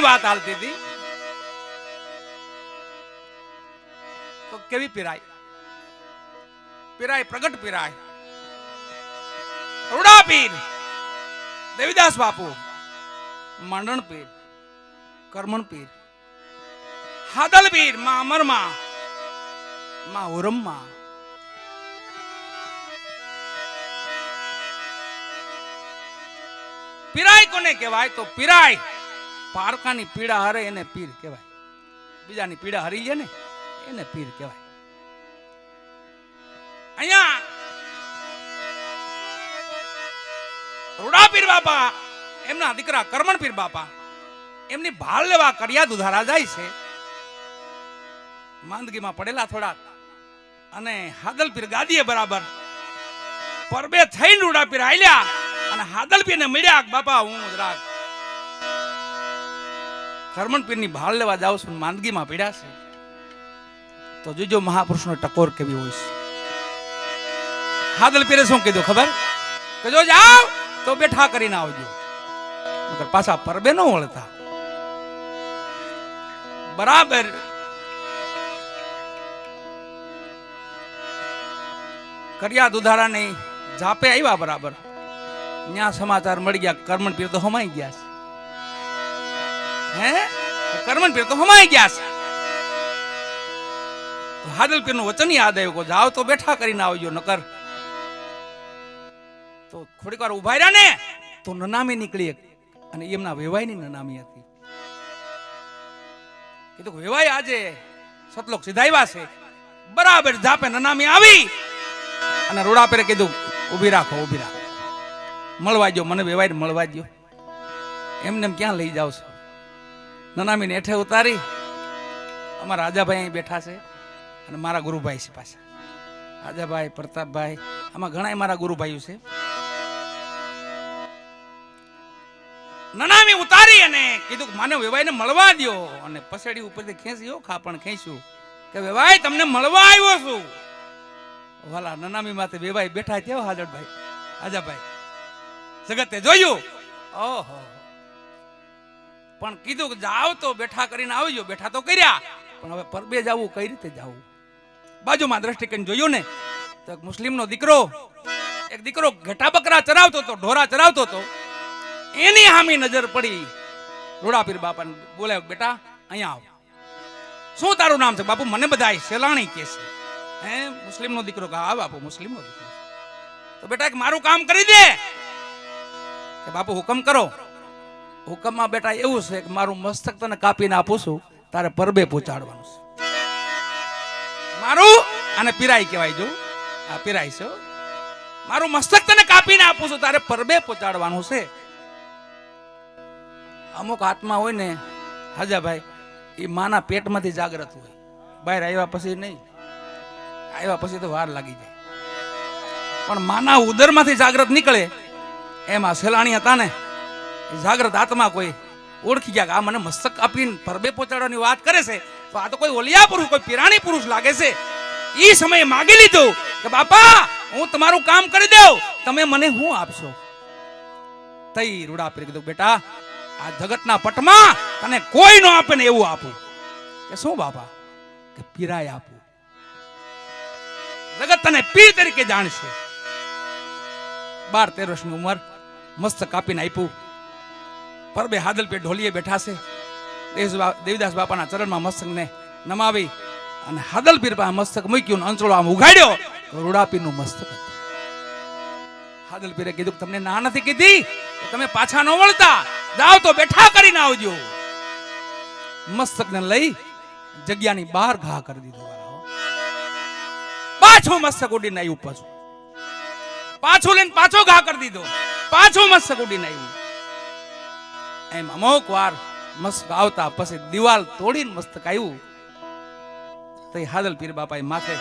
પીરાયની વાત હાલતી હતી. તો કેવી પીરાય? પીરાય, પ્રગટ પીરાય. રૂડા પીર દેવીદાસ બાપુ માંડણ પીર કર્મણ પીર હાદલ પીરમાં અમરમાં, માં ઓરમમાં. પીરાય કોને કહેવાય? તો પીરાય પારકાની પીડા હરે એને પીર કહેવાય. બીજાની પીડા હરી છે ને, એને પીર કહેવાય. અહીંયા રૂડા પીર બાપા, એમના દીકરા કરમણ પીર બાપા, એમની ભાળ લેવા કર્યા દુધારા જાય છે. માંદગીમાં પડેલા થોડાક અને હાદલપીર ગાદીએ બરાબર પરબે થઈને રૂડા પીર આલ્યા અને હાદલપીરને મળ્યા બાપા હું જરાક કરમણ પીરની ભાળ લેવા જાવ છું, માંદગીમાં પીડાશે તો જોજો મહાપુરુષનો ટકોર કેવી હોય છે. હાદલ પીરે શું કીધું ખબર? કે જો જાઓ, તો બેઠા કરીને આવજો. નકર પાછા પરબે ન વળતા. બરાબર. કર્યા દુધારાની જાપે આવ્યા બરાબર. ત્યાં સમાચાર મળી ગયા કર્મણ પીર તો હમાઈ ગયા છે. હે? કરમણ પીર તો હમાઈ ગયા છે. હાદલ પીરનું વચન યાદ આવ્યું કે જાવ તો બેઠા કરીને આવજો, નકર તો થોડીક વાર ઊભા રહ્યા ને, તો નનામી નીકળી અને એમના વેવાયની નનામી હતી. કીધું વેવાય આજે સતલોક સીધાવ્યા છે. બરાબર જાપે નનામી આવી અને રોડા પેરે કીધું, ઊભી રાખો ઊભી રાખો. મળવા જો મને વેવાય મળવા દો એમને એમ ક્યાં લઈ જાવ છો? નનામીને હેઠે ઉતારી અમારા રાજાભાઈ અહીં બેઠા છે અને મારા ગુરુભાઈ છે પાછા. રાજાભાઈ, પ્રતાપભાઈ, આમાં ઘણા મારા ગુરુભાઈઓ છે. નનામી ઉતારી અને કીધું માને વેવાઈને મળવા દ્યો અને પસેડી ઉપરથી ખેંચ્યો ખાપણ ખેંચ્યું કે વેવાય તમને મળવા આવ્યો છું. વાલા નનામી માથે વેવાય બેઠા કેવો હાજરભાઈ, રાજાભાઈ. જગતે જોયું? ઓહો. પણ કીધું કે જાઓ તો બેઠા કરીને આવજો, બેઠા તો કર્યા. પણ હવે પરબે જવું, કઈ રીતે જવું? બાજુમાં દ્રષ્ટિ કરીને જોયું ને, તો એક મુસ્લિમનો દીકરો, એક દીકરો ઘટા બકરા ચરાવતો હતો, ઢોરા ચરાવતો હતો. એની હામી નજર પડી. રોડાપીર બાપાને બોલાયો, બેટા, અહીંયા આવ. શું તારું નામ છે? બાપુ, મને બધા સેલાણી કે છે. હે? મુસ્લિમનો દીકરો કે, હા, બાપુ, મુસ્લિમનો દીકરો તો બેટા, એક મારું કામ કરી દે. કે બાપુ, હુકમ કરો. હુકમમાં બેટા એવું છે કે મારું મસ્તક તને કાપીને આપું છું, તારે પરબે પહોંચાડવાનું છે. મારું અને પીરાઈ કહેવાય જો. આ પીરાઈ છે મારું મસ્તક તને કાપીને આપું છું, તારે પરબે પહોંચાડવાનું છે. અમુક આત્મા હોય ને, હાજા ભાઈ, એ માના પેટમાંથી જાગ્રત હોય. બહાર આવ્યા પછી નહીં. આવ્યા પછી તો વાર લાગી જાય. પણ માના ઉદરમાંથી જાગ્રત નીકળે, એમાં સેલાણી હતા ને જાગ્રત આત્મા કોઈ ઓળખી ગયા આ મને મસ્તક આપીને પરબે પહોંચાડવાની વાત કરે છે, તો આ તો કોઈ ઓલિયા પુરુષ, કોઈ પિરાણી પુરુષ લાગે છે. એ સમયે માગી લીધું કે બાપા, હું તમારું કામ કરી દઉં, તમે મને હું આપશો? તઈ રૂડા પીરી કીધું, બેટા, આ જગતના પટમાં તને કોઈ નો આપે ને એવું આપું. કે શું બાપા? કે પીરાય આપું. જગત તને પીર તરીકે જાણશે. બાર તેર વર્ષની ઉંમર મસ્ત કાપીને આપ્યું. પરબે હાદલ પે ઢોલીએ બેઠા છે. દેવદાસ- બાપાના ચરણમાં મસ્તકને નમાવી અને હાદલ પીર પાસે મસ્તક મૂક્યું અંચળો આમ ઉઘાડ્યો. રૂડાપીરનું મસ્તક હાદલ પીરે કીધું તમને ના નથી કીધી તમે પાછા ન વળતા? જાઓ તો બેઠા કરીને આવજો. મસ્તકને લઈ જગ્યાની બહાર ઘા કરી દીધો પાછું મસ્તક ઉડીને આવ્યું પાછું. પાછું લઈને પાછો ઘા કરી દીધો. પાછું મસ્તક ઉડીને આવ્યું એમ અમુક વાર મસ્ત આવતા પછી દિવાલ તોડીને મસ્તક આવ્યું તો હાદલ પીર બાપાએ માથે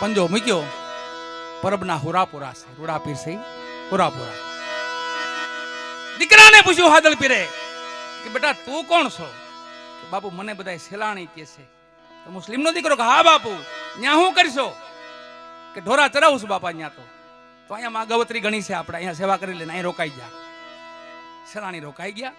પંજો મૂક્યો. પરબના હુરાપુરા છે. રૂડા પીર છે હુરાપુરા. દીકરાને પૂછ્યું હાદલ પીરે કે બેટા તું કોણ છો? બાપુ મને બધા સેલાણી કે છે. તો મુસ્લિમનો દીકરો કે હા બાપુ, ન્યા હું કરશો? કે ઢોરા ચરાવું છું બાપા ન્યા તો. તો અહીંયા માં ગવત્રી ગણી છે આપણે. અહીંયા સેવા કરી લઈને અહીં રોકાઈ ગયા. સેલાણી રોકાઈ ગયા.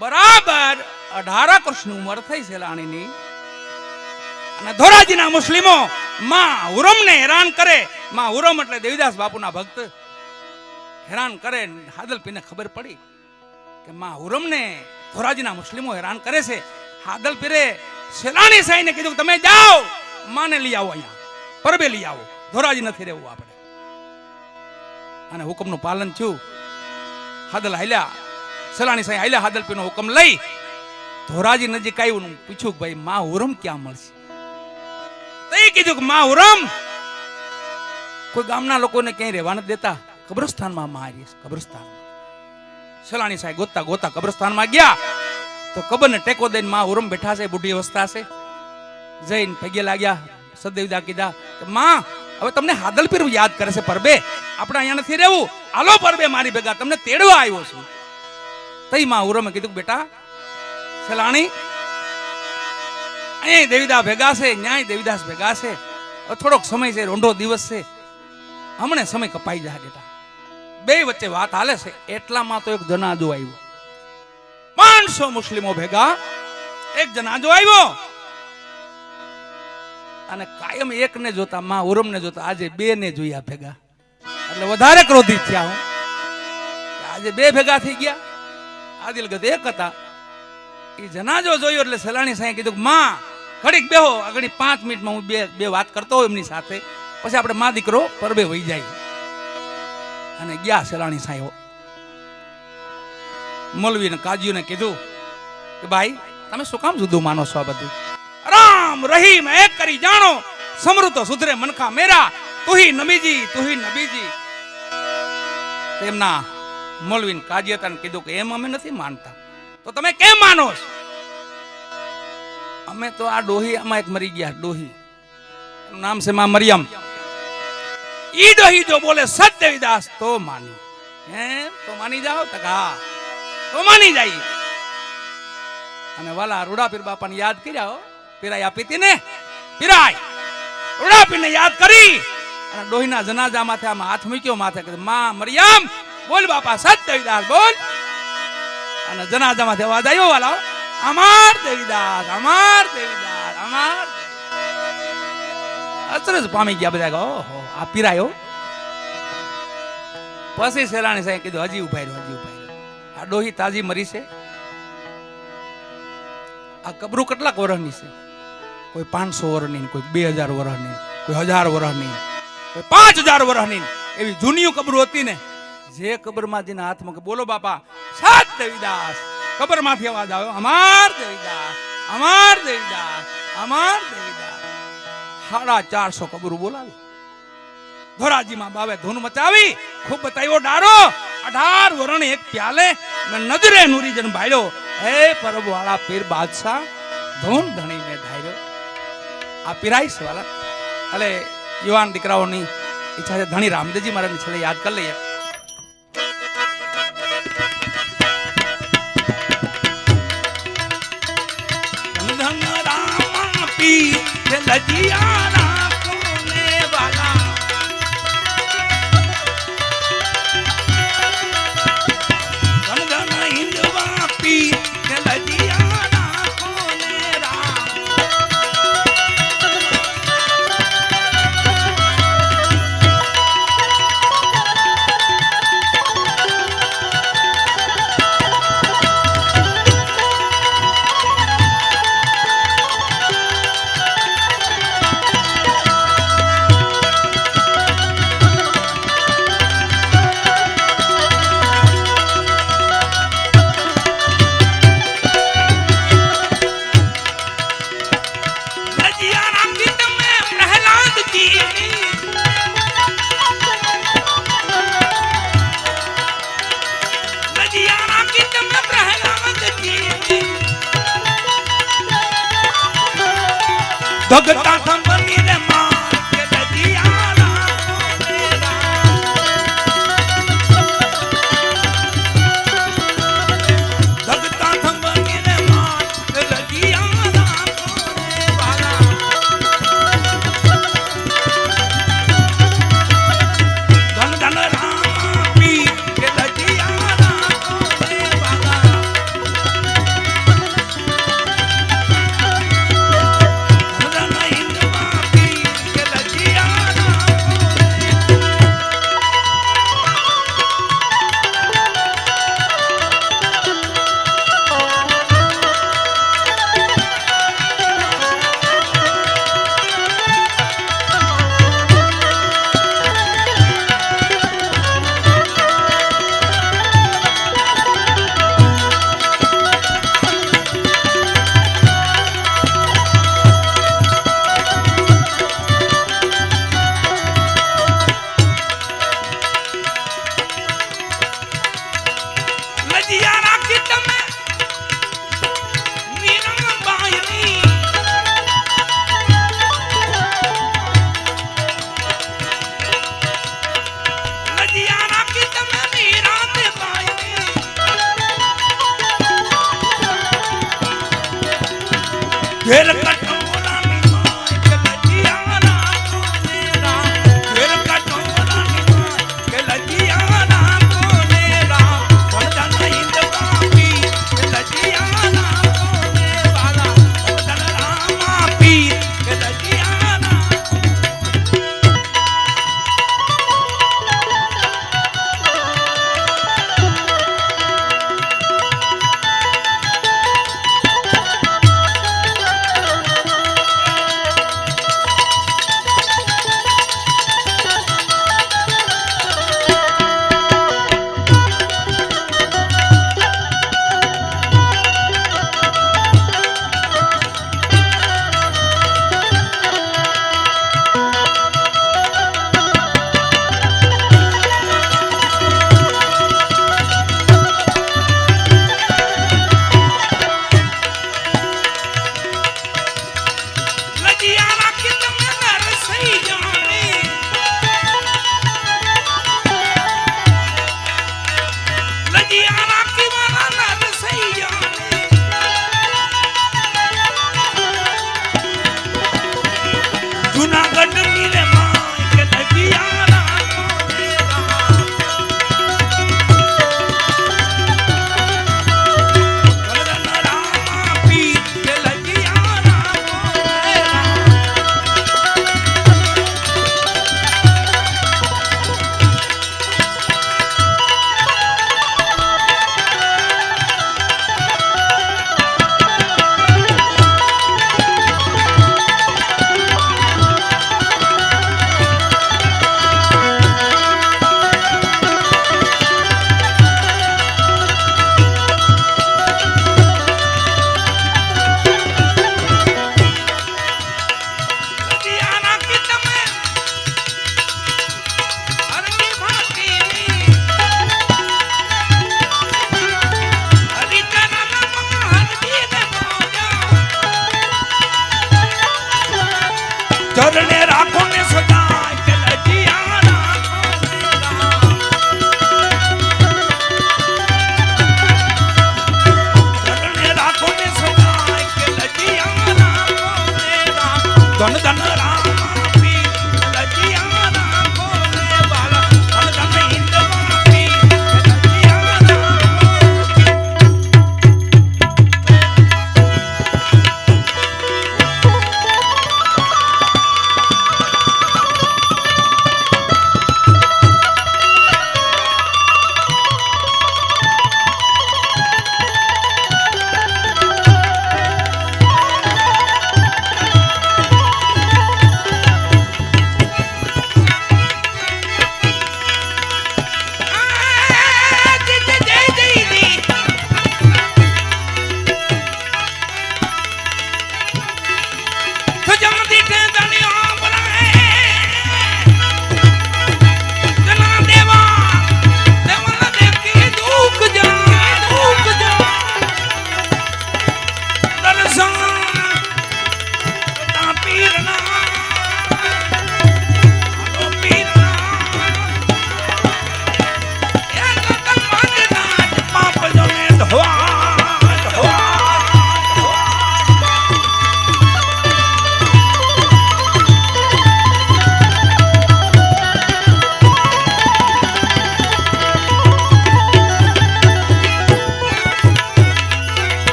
બરાબર અઢાર વર્ષની ઉંમર થઈ સેલાણીની અને ધોરાજીના મુસ્લિમો માં હુરમને હેરાન કરે. માં હુરમ એટલે દેવીદાસ બાપુના ભક્ત હેરાન કરે. હાદલપીને ખબર પડી કે માં હુરમને ધોરાજીના મુસ્લિમો હેરાન કરે છે. હાદલપીરે સેલાણી સાઈને કીધું કે તમે જાઓ, માને લઈ આવો અહીંયા. પરબે લઈ આવો. ધોરાજી નથી રહેવું આપણે. અને હુકમનું પાલન થયું. હાદલ હાલ્યા. સલાણી સાહેબ હાલ્યા હાદલપીનો હુકમ લઈ ધોરાજી નજીક આવ્યું પૂછ્યું કે ભાઈ, મા હુરમ ક્યાં મળશે? તે કીધું કે, મા હુરમ. કોઈ ગામના લોકોને ક્યાંય રહેવા નથી દેતા. કબ્રસ્તાનમાં માં આવી કબ્રસ્તાન સલાણી સાહેબ ગોતા ગોતા કબ્રસ્તાનમાં ગયા. તો કબરને ટેકો દઈને માં હુરમ બેઠા છે, બુઢી અવસ્થા છે. જઈને પગે લાગ્યા સદૈવદા કીધા કે, માં હવે તમને હાદલપીર યાદ કરે છે પરબે. આપણે અહીંયા નથી રહેવું. આલો પરબે, મારી ભેગા. તમને તેડવા આવ્યો છું. તઈ માં ઉરમે કીધું બેટા, સલાણી, અહીંયા દેવીદા ભેગા છે, ન્યાય દેવીદાસ ભેગા છે. થોડોક સમય છે, રોંઢો દિવસ છે. હમણે સમય કપાઈ જાય બેટા. બે વચ્ચે વાત હાલે છે. એટલામાં તો એક જનાજો આવ્યો. પાંચસો મુસ્લિમો ભેગા. એક જનાજો આવ્યો. અને કાયમ એકને જોતા, માં ઉરમને જોતા, આજે બે ને જોયા ભેગા. એટલે વધારે ક્રોધિત થયા હું. આજે બે ભેગા થઈ ગયા. આદિલ ગત એક હતા. એ જનાજો જોયો એટલે સલાણી સાંઈ કીધું માં, ઘડીક બેહો, આગળ પાંચ મિનિટમાં હું બે બે વાત કરતો હોય એમની સાથે. પછી આપણે માં દીકરો પરબે વહી જાય. અને ગયા સલાણી સાંઈઓ મૌલવીને, કાજીઓને કીધું કે, ભાઈ, તમે શું કામ જુદું માનો છો આ બધું? રામ રહીમ એક કરી જાણો. સમૃતો સુધરે મનખા મેરા. તુહી નમીજી, તુહી નબીજી. તેમના મૌલવીન કાજિયતાને કીધું કે એમ અમે નથી માનતા. તો તમે કેમ માનો છો? અમે તો આ ડોહી, આમાં એક મરી ગયા, ડોહી. એનું નામ છે માં મરિયમ. ઈ ડોહી જો બોલે સત દેવીદાસ તો માની. એમ? તો માની જાઓ તક હા. તો માની જાય. અને વાલા રૂડાપીર બાપાને યાદ કર્યા હો. પીરાઈ આપી હતી ને? પીરાઈ રૂડાપીરને યાદ કરી. અને ડોહીના જનાજા માથે આમાં હાથ મૂક્યો, માથે માં મરિયમ, બોલ બાપા સત દેવીદાસ બોલ. અને જનાજામાંથી અવાજ આવ્યો, વાલા, અમાર દેવીદાસ અમાર દેવીદાસ, અમાર અચરજ પામી ગયા બધા ઓહો, આ પીરાયો પછી સેલાણી સાહેબ કીધું, હજી ઊભા રહ્યો, હજી ઊભા રહ્યો. આ ડોહી તાજી મરી છે. આ કબરું કેટલાક વર્ષની છે. કોઈ પાંચસો વર્ષની કોઈ બે હજાર વર્ષની કોઈ હજાર વર્ષની કોઈ પાંચ હજાર વર્ષની એવી જૂની કબરો હતી ને, જે કબરમાં જેના હાથમાં બોલો બાપા, સાત દેવીદાસ. કબરમાંથી અવાજ આવ્યો, અમાર દેવીદાસ અમાર દેવીદાસ અમાર દેવીદાસ. સાડા ચારસો કબરું બોલાવી. ધોરાજીમાં બાવે ધૂન મચાવી, ખૂબ બતાવ્યો ડારો, અઢાર વરણ એક પ્યાલે નજરે નુરીજન ભાડ્યો હે પરબ વાળા પીર બાદશાહ, ધૂન ધણી મેં આ પિરાઈશ વાલા. એટલે યુવાન દીકરાઓની ઈચ્છા છે. ધણી રામદેવજી મારાની છેલ્લે યાદ કરી લઈએ. ધન રામા પી લજિયા ભગતા સંબંધી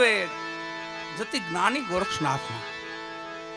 ગરવે જતી જ્ઞાની ગોરક્ષનાથના